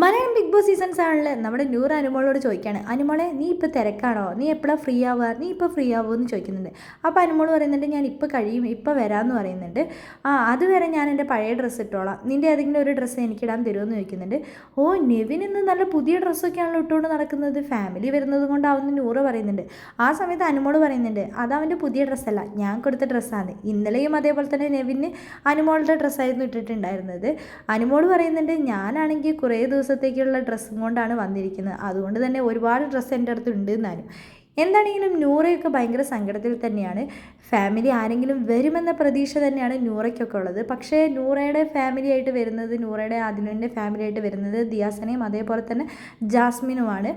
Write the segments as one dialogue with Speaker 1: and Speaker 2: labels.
Speaker 1: Malayalam big boss season സെവനിൽ നമ്മുടെ നൂറ് അനുമോളോട് ചോദിക്കുകയാണ് അനുമോളെ നീ ഇപ്പോൾ തിരക്കാണോ? നീ എപ്പോഴാണ് ഫ്രീ ആവുക? നീ ഇപ്പോൾ ഫ്രീ ആവുമോ എന്ന് ചോദിക്കുന്നുണ്ട്. അപ്പോൾ അനുമോൾ പറയുന്നുണ്ട് ഞാൻ ഇപ്പോൾ കഴിയും ഇപ്പോൾ വരാമെന്ന് പറയുന്നുണ്ട്. ആ അതുവരെ ഞാൻ എന്റെ പഴയ ഡ്രസ്സ് ഇട്ടോളാം. നിന്റെ ഏതെങ്കിലും ഒരു ഡ്രസ്സ് എനിക്ക് ഇടാൻ തരുമെന്ന് ചോദിക്കുന്നുണ്ട്. ഓ നെവിൻ ഇന്ന് നല്ല പുതിയ ഡ്രസ്സൊക്കെയാണല്ലോ ഇട്ടുകൊണ്ട് നടക്കുന്നത്. ഫാമിലി വരുന്നത് കൊണ്ടാവുന്ന നൂറ് പറയുന്നുണ്ട്. ആ സമയത്ത് അനുമോൾ പറയുന്നുണ്ട് അത് അവന്റെ പുതിയ ഡ്രസ്സല്ല ഞാൻ കൊടുത്ത ഡ്രസ്സാണ് ഇന്നലെയും അതേപോലെ തന്നെ നെവിന് അനുമോളുടെ ഡ്രസ്സായിരുന്നു ഇട്ടിട്ടുണ്ടായിരുന്നത്. അനുമോൾ പറയുന്നുണ്ട് ഞാനാണെങ്കിൽ കുറേ ദിവസത്തേക്കുള്ള ഡ്രസ്സും കൊണ്ടാണ് വന്നിരിക്കുന്നത്. അതുകൊണ്ട് തന്നെ ഒരുപാട് ഡ്രസ്സ് എന്റെ അടുത്ത് ഉണ്ട് എന്നാലും. എന്താണെങ്കിലും നൂറയൊക്കെ ഭയങ്കര സങ്കടത്തിൽ തന്നെയാണ്. ഫാമിലി ആരെങ്കിലും വരുമെന്ന പ്രതീക്ഷ തന്നെയാണ് നൂറയ്ക്കൊക്കെ ഉള്ളത്. പക്ഷേ നൂറയുടെ ഫാമിലി ആയിട്ട് വരുന്നത് നൂറയുടെ ആദിലിന്റെ ഫാമിലി ആയിട്ട് വരുന്നത് ദിയാസനയും അതേപോലെ തന്നെ ജാസ്മിനുമാണ്.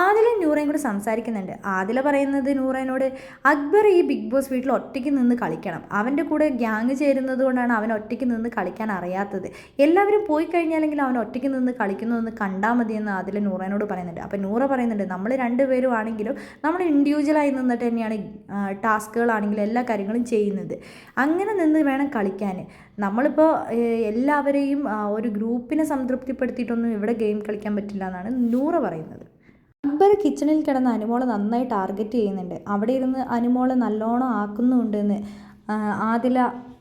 Speaker 1: ആദിലും നൂറയും കൂടെ സംസാരിക്കുന്നുണ്ട്. ആദില പറയുന്നത് നൂറേനോട് അക്ബർ ഈ ബിഗ് ബോസ് വീട്ടിൽ ഒറ്റയ്ക്ക് നിന്ന് കളിക്കണം. അവന്റെ കൂടെ ഗ്യാങ് ചേരുന്നത് കൊണ്ടാണ് അവൻ ഒറ്റയ്ക്ക് നിന്ന് കളിക്കാൻ അറിയാത്തത്. എല്ലാവരും പോയി കഴിഞ്ഞാലെങ്കിൽ അവൻ ഒറ്റയ്ക്ക് നിന്ന് കളിക്കുന്നു എന്ന് കണ്ടാൽ മതിയെന്ന് ആദില നൂറേനോട് പറയുന്നുണ്ട്. അപ്പോൾ നൂറ പറയുന്നുണ്ട് നമ്മൾ രണ്ടുപേരും ആണെങ്കിലും നമ്മൾ ഇൻഡിവിജ്വലായി നിന്നിട്ട് തന്നെയാണ് ടാസ്കുകളാണെങ്കിലും എല്ലാ കാര്യങ്ങളും ചെയ്യുന്നത്. അങ്ങനെ നിന്ന് വേണം കളിക്കാൻ. നമ്മളിപ്പോൾ എല്ലാവരെയും ഒരു ഗ്രൂപ്പിനെ സംതൃപ്തിപ്പെടുത്തിയിട്ടൊന്നും ഇവിടെ ഗെയിം കളിക്കാൻ പറ്റില്ല എന്നാണ് നൂറ പറയുന്നത്. അക്ബർ കിച്ചണിൽ കിടന്ന് അനുമോളെ നന്നായി ടാർഗറ്റ് ചെയ്യുന്നുണ്ട്. അവിടെ ഇരുന്ന് അനുമോളെ നല്ലോണം ആക്കുന്നുണ്ടെന്ന് ആദില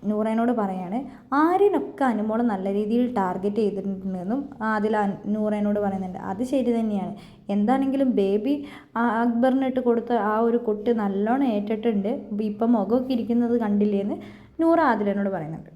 Speaker 1: നൂറേനോട് പറയാണ്. ആരിനൊക്കെ അനുമോളെ നല്ല രീതിയിൽ ടാർഗറ്റ് ചെയ്തിട്ടുണ്ടെന്നും ആദില നൂറേനോട് പറയുന്നുണ്ട്. അത് ശരി തന്നെയാണ്. എന്താണെങ്കിലും ബേബി അക്ബറിനിട്ട് കൊടുത്ത ആ ഒരു കൊട്ട് നല്ലോണം ഏറ്റിട്ടുണ്ട്. ഇപ്പം മുഖമൊക്കെ ഇരിക്കുന്നത് കണ്ടില്ലേന്ന് നൂറ് ആദിലനോട് പറയുന്നുണ്ട്.